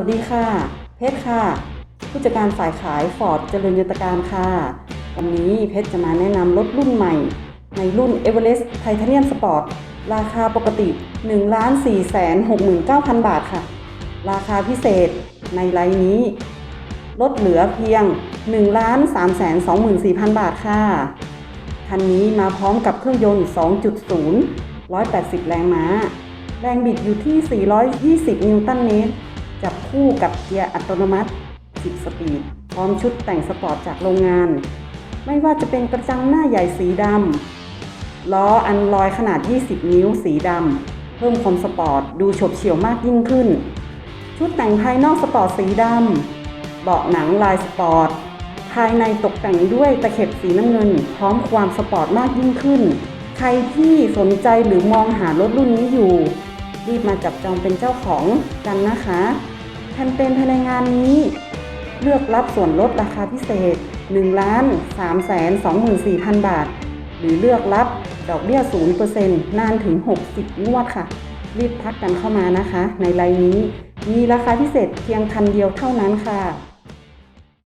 วัสดีค่ะ เพชรค่ะ ผู้จัดการฝ่ายขายฟอร์ดเจริญยนตการค่ะ วันนี้เพชรจะมาแนะนำรถรุ่นใหม่ ในรุ่น Everest Titanium Sport ราคาปกติ 1 4 6 9 0 0 0 บาทค่ะ ราคาพิเศษในไลน์นี้ ลดเหลือเพียง 1 3 2 4 0 0 0 บาทค่ะ คันนี้มาพร้อมกับเครื่องยนต์ 2.0 180 แรงม้า แรงบิดอยู่ที่ 420 นิวตันเมตร จับคู่กับเกียร์อัตโนมัติ 10 สปีด พร้อมชุดแต่งสปอร์ตจากโรงงาน ไม่ว่าจะเป็นกระจังหน้าใหญ่สีดำล้ออันลอยขนาด 20 นิ้วสีดำเพิ่มความสปอร์ตดูฉบเฉี่ยวมากยิ่งขึ้น ชุดแต่งภายนอกสปอร์ตสีดำเบาะหนังลายสปอร์ตภายในตกแต่งด้วยตะเข็บสีน้ำเงิน พร้อมความสปอร์ตมากยิ่งขึ้น ใครที่สนใจหรือมองหารถรุ่นนี้อยู่ รีบมาจับจองเป็นเจ้าของกันนะคะ แคมเปญภายในงานนี้ เลือกรับส่วนลดราคาพิเศษ1ล้าน3แสน24,000 บาท หรือเลือกรับดอกเบี้ย 0%นานถึง 60 งวดค่ะ รีบทักกันเข้ามานะคะ ในไลน์นี้ มีราคาพิเศษเพียงคันเดียวเท่านั้นค่ะ